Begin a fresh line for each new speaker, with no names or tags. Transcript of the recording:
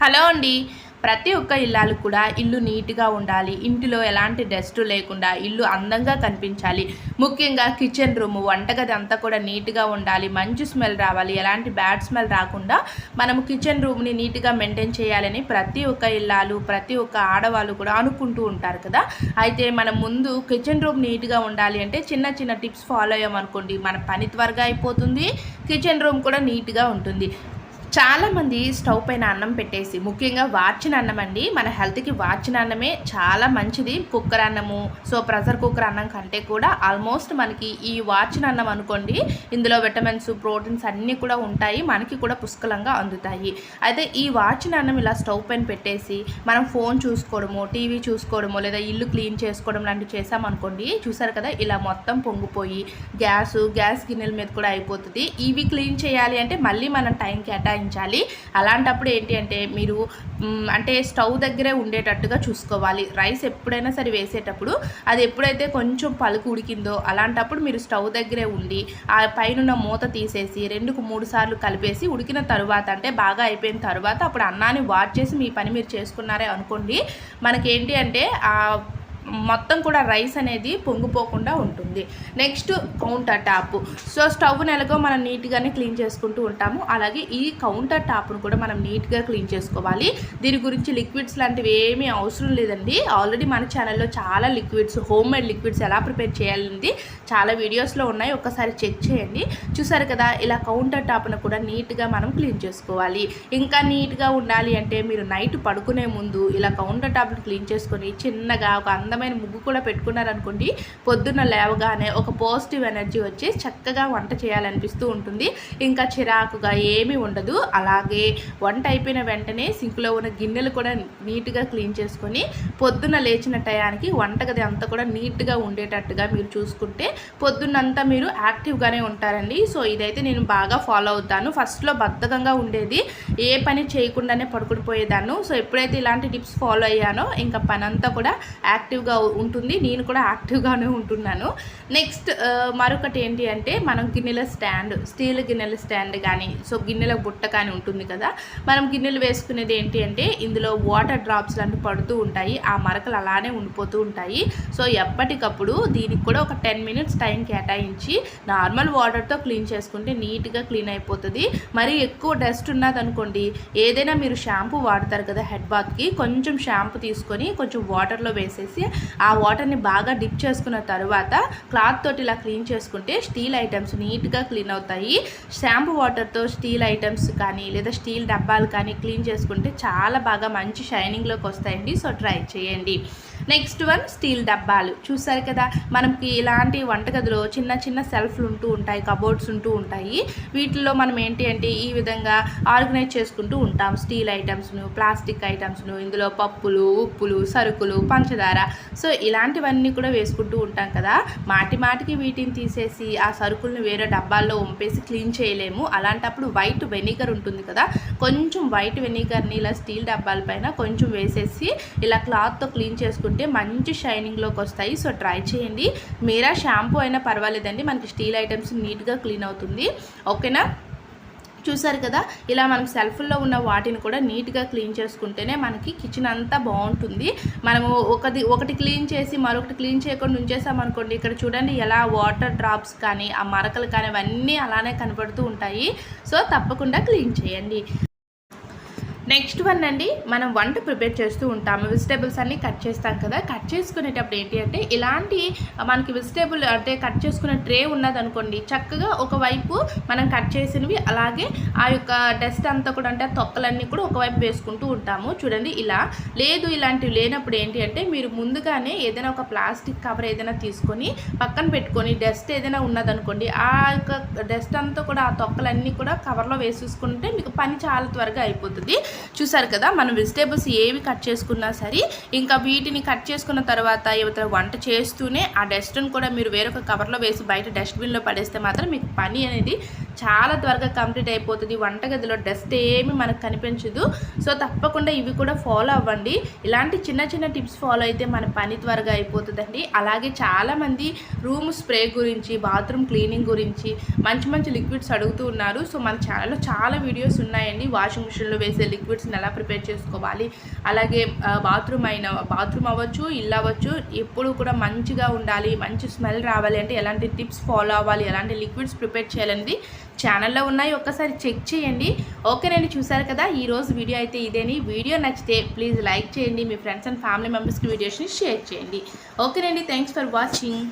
Hello అండి. ప్రతి ఒక్క ఇల్లాలు కూడా ఇల్లు నీట్గా ఉండాలి. ఇంటిలో ఎలాంటి డస్ట్ లేకుండా ఇల్లు అందంగా కనిపించాలి. ముఖ్యంగా కిచెన్ రూమ్ వంటగది అంతా కూడా నీట్గా ఉండాలి. మంచి స్మెల్ రావాలి. ఎలాంటి బ్యాడ్ స్మెల్ రాకుండా మనం కిచెన్ రూమ్ని నీట్గా మెయింటైన్ చేయాలని ప్రతి ఒక్క ఇల్లాలు ప్రతి ఒక్క ఆడవాళ్ళు కూడా అనుకుంటూ ఉంటారు కదా. అయితే మనం ముందు కిచెన్ రూమ్ నీట్గా ఉండాలి అంటే చిన్న చిన్న టిప్స్ ఫాలో అయ్యామనుకోండి మన పని త్వరగా అయిపోతుంది. కిచెన్ రూమ్ కూడా నీట్గా ఉంటుంది. చాలామంది స్టవ్ పైన అన్నం పెట్టేసి ముఖ్యంగా వార్చిన అన్నం అండి మన హెల్త్కి వార్చిన అన్నమే చాలా మంచిది. కుక్కర్ అన్నము సో ప్రెషర్ కుక్కర్ అన్నం కంటే కూడా ఆల్మోస్ట్ మనకి ఈ వార్చిన అన్నం అనుకోండి ఇందులో విటమిన్స్ ప్రోటీన్స్ అన్నీ కూడా ఉంటాయి మనకి కూడా పుష్కలంగా అందుతాయి. అయితే ఈ వార్చిన అన్నం ఇలా స్టవ్ పైన పెట్టేసి మనం ఫోన్ చూసుకోవడము టీవీ చూసుకోవడము లేదా ఇల్లు క్లీన్ చేసుకోవడం లాంటివి చేసామనుకోండి చూసారు కదా ఇలా మొత్తం పొంగిపోయి గ్యాస్ గ్యాస్ గిన్నెల మీద కూడా అయిపోతుంది. ఇవి క్లీన్ చేయాలి అంటే మళ్ళీ మనం టైం కేటాయి కేటాయించాలి. అలాంటప్పుడు ఏంటి అంటే మీరు అంటే స్టవ్ దగ్గరే ఉండేటట్టుగా చూసుకోవాలి. రైస్ ఎప్పుడైనా సరే వేసేటప్పుడు అది ఎప్పుడైతే కొంచెం పలుకు ఉడికిందో అలాంటప్పుడు మీరు స్టవ్ దగ్గరే ఉండి ఆ పైన మూత తీసేసి రెండుకు మూడు సార్లు కలిపేసి ఉడికిన తరువాత అంటే బాగా అయిపోయిన తర్వాత అప్పుడు అన్నాన్ని వాష్ చేసి మీ పని మీరు చేసుకున్నారే అనుకోండి. మనకేంటి అంటే ఆ మొత్తం కూడా రైస్ అనేది పొంగిపోకుండా ఉంటుంది. Next counter top. సో స్టవ్ని ఎలాగో మనం నీట్గానే క్లీన్ చేసుకుంటూ ఉంటాము. అలాగే ఈ కౌంటర్ టాప్ను కూడా మనం నీట్గా క్లీన్ చేసుకోవాలి. దీని గురించి లిక్విడ్స్ లాంటివి ఏమీ అవసరం లేదండి. ఆల్రెడీ మన ఛానల్లో చాలా లిక్విడ్స్ హోమ్ మేడ్ లిక్విడ్స్ ఎలా ప్రిపేర్ చేయాలనేది చాలా వీడియోస్లో ఉన్నాయి. ఒక్కసారి చెక్ చేయండి. చూసారు కదా ఇలా కౌంటర్ టాప్ను కూడా నీట్గా మనం క్లీన్ చేసుకోవాలి. ఇంకా నీట్గా ఉండాలి అంటే మీరు నైట్ పడుకునే ముందు ఇలా కౌంటర్ టాప్ను క్లీన్ చేసుకొని చిన్నగా ఒక అందం అందమైన ముగ్గు కూడా పెట్టుకున్నారనుకోండి పొద్దున్న లేవగానే ఒక పాజిటివ్ ఎనర్జీ వచ్చి చక్కగా వంట చేయాలనిపిస్తూ ఉంటుంది. ఇంకా చిరాకుగా ఏమీ ఉండదు. అలాగే వంట అయిపోయిన వెంటనే సింక్లో ఉన్న గిన్నెలు కూడా నీట్గా క్లీన్ చేసుకొని పొద్దున్న లేచిన టయానికి వంటగది అంతా కూడా నీట్గా ఉండేటట్టుగా మీరు చూసుకుంటే పొద్దున్నంతా మీరు యాక్టివ్గానే ఉంటారండి. సో ఇదైతే నేను బాగా ఫాలో అవుతాను. ఫస్ట్లో బద్ధకంగా ఉండేది ఏ పని చేయకుండానే పడుకుని సో ఎప్పుడైతే ఇలాంటి టిప్స్ ఫాలో అయ్యానో ఇంకా పనంతా కూడా యాక్టివ్గా ఉంటుంది నేను కూడా యాక్టివ్గానే ఉంటున్నాను. నెక్స్ట్ మరొకటి ఏంటి అంటే మనం గిన్నెల స్టాండ్ స్టీల్ గిన్నెల స్టాండ్ కానీ సో గిన్నెల బుట్ట కానీ ఉంటుంది కదా మనం గిన్నెలు వేసుకునేది ఏంటి అంటే ఇందులో వాటర్ డ్రాప్స్ లాంటివి పడుతూ ఉంటాయి ఆ మరకలు అలానే ఉండిపోతూ ఉంటాయి. సో ఎప్పటికప్పుడు దీనికి కూడా ఒక టెన్ మినిట్స్ టైం కేటాయించి నార్మల్ వాటర్తో క్లీన్ చేసుకుంటే నీట్గా క్లీన్ అయిపోతుంది. మరి ఎక్కువ డస్ట్ ఉన్నదనుకోండి ఏదైనా మీరు షాంపూ వాడతారు కదా హెడ్ బాత్కి కొంచెం షాంపూ తీసుకొని కొంచెం వాటర్లో వేసేసి ఆ వాటర్ని బాగా డిప్ చేసుకున్న తర్వాత క్లాత్ తోటి ఇలా క్లీన్ చేసుకుంటే స్టీల్ ఐటమ్స్ నీట్గా క్లీన్ అవుతాయి. షాంపూ వాటర్తో స్టీల్ ఐటమ్స్ కానీ లేదా స్టీల్ డబ్బాలు కానీ క్లీన్ చేసుకుంటే చాలా బాగా మంచి షైనింగ్లోకి వస్తాయండి. సో ట్రై చేయండి. నెక్స్ట్ వన్ స్టీల్ డబ్బాలు. చూసారు కదా మనకి ఇలాంటి వంటగదిలో చిన్న చిన్న సెల్ఫ్లు ఉంటూ ఉంటాయి కబోర్డ్స్ ఉంటూ ఉంటాయి. వీటిల్లో మనం ఏంటి అంటే ఈ విధంగా ఆర్గనైజ్ చేసుకుంటూ ఉంటాం. స్టీల్ ఐటమ్స్ను ప్లాస్టిక్ ఐటమ్స్ను ఇందులో పప్పులు ఉప్పులు సరుకులు పంచదార సో ఇలాంటివన్నీ కూడా వేసుకుంటూ ఉంటాం కదా. మాటి మాటికి వీటిని తీసేసి ఆ సరుకుల్ని వేరే డబ్బాల్లో వంపేసి క్లీన్ చేయలేము. అలాంటప్పుడు వైట్ వెనిగర్ ఉంటుంది కదా. కొంచెం వైట్ వెనిగర్ని ఇలా స్టీల్ డబ్బాల పైన కొంచెం వేసేసి ఇలా క్లాత్తో క్లీన్ చేసుకుంటే మంచి షైనింగ్లోకి వస్తాయి. సో ట్రై చేయండి. మీరా షాంపూ అయినా పర్వాలేదండి. మనకి స్టీల్ ఐటమ్స్ నీట్గా క్లీన్ అవుతుంది. ఓకేనా? చూసారు కదా ఇలా మనం సెల్ఫ్లో ఉన్న వాటిని కూడా నీట్గా క్లీన్ చేసుకుంటేనే మనకి కిచెన్ అంతా బాగుంటుంది. మనము ఒకటి ఒకటి క్లీన్ చేసి మరొకటి క్లీన్ చేయకుండా ఉంచేసామనుకోండి ఇక్కడ చూడండి ఎలా వాటర్ డ్రాప్స్ కానీ ఆ మరకలు కానీ అవన్నీ అలానే కనపడుతూ ఉంటాయి. సో తప్పకుండా క్లీన్ చేయండి. నెక్స్ట్ వన్ అండి మనం వంట ప్రిపేర్ చేస్తూ ఉంటాము. వెజిటేబుల్స్ అన్నీ కట్ చేస్తాం కదా. కట్ చేసుకునేటప్పుడు ఏంటి అంటే ఇలాంటి మనకి వెజిటేబుల్ అంటే కట్ చేసుకునే ట్రే ఉన్నదనుకోండి చక్కగా ఒకవైపు మనం కట్ చేసినవి అలాగే ఆ యొక్క డస్ట్ అంతా కూడా అంటే ఆ తొక్కలన్నీ కూడా ఒకవైపు వేసుకుంటూ ఉంటాము. చూడండి ఇలా. లేదు ఇలాంటివి లేనప్పుడు ఏంటి అంటే మీరు ముందుగానే ఏదైనా ఒక ప్లాస్టిక్ కవర్ ఏదైనా తీసుకొని పక్కన పెట్టుకొని డస్ట్ ఏదైనా ఉన్నదనుకోండి ఆ యొక్క డస్ట్ అంతా కూడా ఆ తొక్కలన్నీ కూడా కవర్లో వేసేసుకుంటే మీకు పని చాలా త్వరగా అయిపోతుంది. చూసారు కదా మనం వెజిటేబుల్స్ ఏవి కట్ చేసుకున్నా సరే ఇంకా వీటిని కట్ చేసుకున్న తర్వాత ఇవతల వంట చేస్తూనే ఆ డస్ట్ని కూడా మీరు వేరొక కవర్లో వేసి బయట డస్ట్బిన్లో పడేస్తే మాత్రం మీకు పని అనేది చాలా త్వరగా కంప్లీట్ అయిపోతుంది. వంటగదిలో డస్ట్ ఏమి మనకు కనిపించదు. సో తప్పకుండా ఇవి కూడా ఫాలో అవ్వండి. ఇలాంటి చిన్న చిన్న టిప్స్ ఫాలో అయితే మన పని త్వరగా అయిపోతుందండి. అలాగే చాలామంది రూమ్ స్ప్రే గురించి బాత్రూమ్ క్లీనింగ్ గురించి మంచి మంచి లిక్విడ్స్ అడుగుతూ ఉన్నారు. సో మన ఛానల్లో చాలా వీడియోస్ ఉన్నాయండి. వాషింగ్ మిషన్లో వేసే లిక్విడ్స్ని ఎలా ప్రిపేర్ చేసుకోవాలి? అలాగే బాత్రూమ్ అయిన బాత్రూమ్ అవ్వచ్చు ఇల్లు అవ్వచ్చు ఎప్పుడు కూడా మంచిగా ఉండాలి మంచి స్మెల్ రావాలి అంటే ఎలాంటి టిప్స్ ఫాలో అవ్వాలి ఎలాంటి లిక్విడ్స్ ప్రిపేర్ చేయాలనేది ఛానల్లో ఉన్నాయి ఒక్కసారి చెక్ చేయండి. ఓకేనండి చూశారు కదా ఈరోజు వీడియో అయితే ఇదేని. వీడియో నచ్చితే ప్లీజ్ లైక్ చేయండి మీ ఫ్రెండ్స్ అండ్ ఫ్యామిలీ మెంబర్స్కి వీడియోస్ని షేర్ చేయండి. ఓకేనండి థ్యాంక్స్ ఫర్ వాచింగ్.